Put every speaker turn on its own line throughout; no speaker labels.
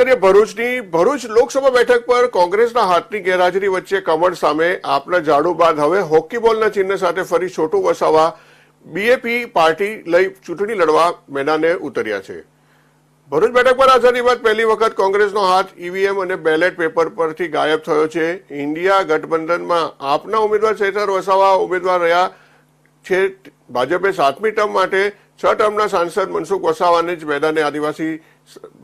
કરીએ ભરૂચની, ભરૂચ લોકસભા બેઠક પર કોંગ્રેસના હાથની ગેરહાજરી વચ્ચે કમળ સામે આપના ઝાડુ બાદ હવે હોકી બોલના ચિહ્ન સાથે ફરી છોટું વસાવા બીએપી પાર્ટી લઈ ચૂંટણી લડવા મેદાને ઉતર્યા છે. ભરૂચ બેઠક પર આઝાદી બાદ પહેલી વખત કોંગ્રેસનો હાથ ઈવીએમ અને બેલેટ પેપર પરથી ગાયબ થયો છે. ઇન્ડિયા ગઠબંધનમાં આપના ઉમેદવાર ચેતર વસાવા ઉમેદવાર રહ્યા છે. ભાજપે સાતમી ટર્મ માટે છ ટર્મના સાંસદ મનસુખ વસાવાને જ મેદાને આદિવાસી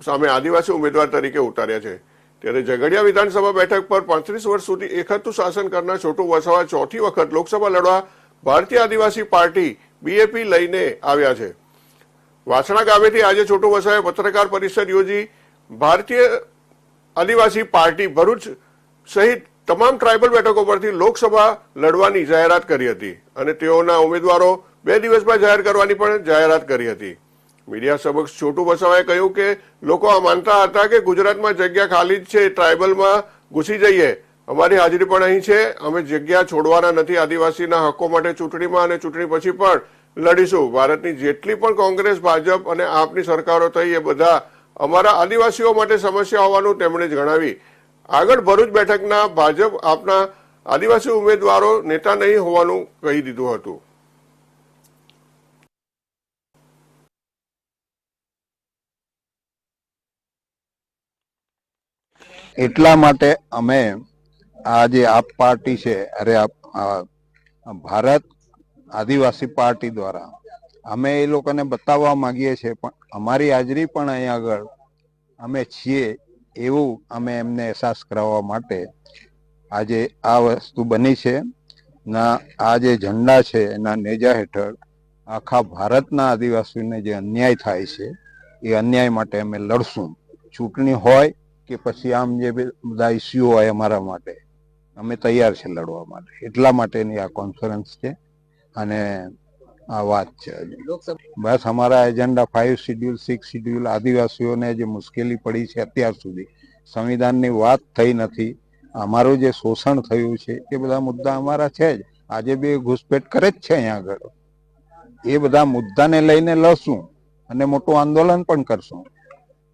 સામે આદિવાસી ઉમેદવાર તરીકે ઉતાર્યા છે. ત્યારે ઝઘડિયા વિધાનસભા બેઠક પર પાંત્રીસ વર્ષ સુધી એકહતું શાસન કરનાર છોટુ વસાવા ચોથી વખત લોકસભા લડવા ભારતીય આદિવાસી પાર્ટી બીએપી લઈને આવ્યા છે. વાસણા ગામેથી આજે છોટુ વસાવાએ પત્રકાર પરિષદ યોજી ભારતીય આદિવાસી પાર્ટી ભરૂચ સહિત તમામ ટ્રાયબલ બેઠકો પરથી લોકસભા લડવાની જાહેરાત કરી હતી અને તેઓના ઉમેદવારો બે દિવસમાં જાહેર કરવાની પણ જાહેરાત કરી હતી. મીડિયા સમક્ષ છોટુ વસાવાએ કહ્યું કે લોકો આ માનતા હતા કે ગુજરાતમાં જગ્યા ખાલી જ છે ટ્રાયબલમાં ઘૂસી જઈએ. અમારી હાજરી પણ અહીં છે. અમે જગ્યા છોડવાના નથી, આદિવાસીના હકો માટે ચૂંટણીમાં અને ચૂંટણી પછી પણ લડીશું. ભારતની જેટલી પણ કોંગ્રેસ, ભાજપ અને આપની સરકારો થઈ એ બધા અમારા આદિવાસીઓ માટે સમસ્યા હોવાનું તેમણે જણાવી. આગળ ભરૂચ બેઠકના ભાજપ આપના આદિવાસી ઉમેદવારો નેતા નહીં હોવાનું કહી દીધું હતું.
એટલા માટે અમે આ જે આપ પાર્ટી છે, અરે આપ- ભારત આદિવાસી પાર્ટી દ્વારા અમે એ લોકોને બતાવવા માંગીએ છીએ, પણ અમારી હાજરી પણ અહીં આગળ અમે છીએ એવું અમે એમને અહેસાસ કરાવવા માટે આજે આ વસ્તુ બની છે. ના, આ જે ઝંડા છે, એના નેજા હેઠળ આખા ભારતના આદિવાસીઓને જે અન્યાય થાય છે, એ અન્યાય માટે અમે લડશું. ચૂંટણી હોય કે પછી આમ જે બધા ઇસ્યુ હોય અમારા માટે. અમે તૈયાર છે લડવા માટે. એટલા માટેની આ કોન્ફરન્સ છે. અને આ વાત છે બસ અમારા agenda five schedule six schedule આદિવાસીઓને જે મુશ્કેલી પડી છે અત્યાર સુધી. સંવિધાનની વાત થઈ નથી. અમારું જે શોષણ થયું છે, એ બધા મુદ્દા અમારા છે જ. આજે બી ઘૂસપેટ કરે જ છે અહીંયા આગળ. એ બધા મુદ્દાને લઈને લડશું અને મોટું આંદોલન પણ કરશું.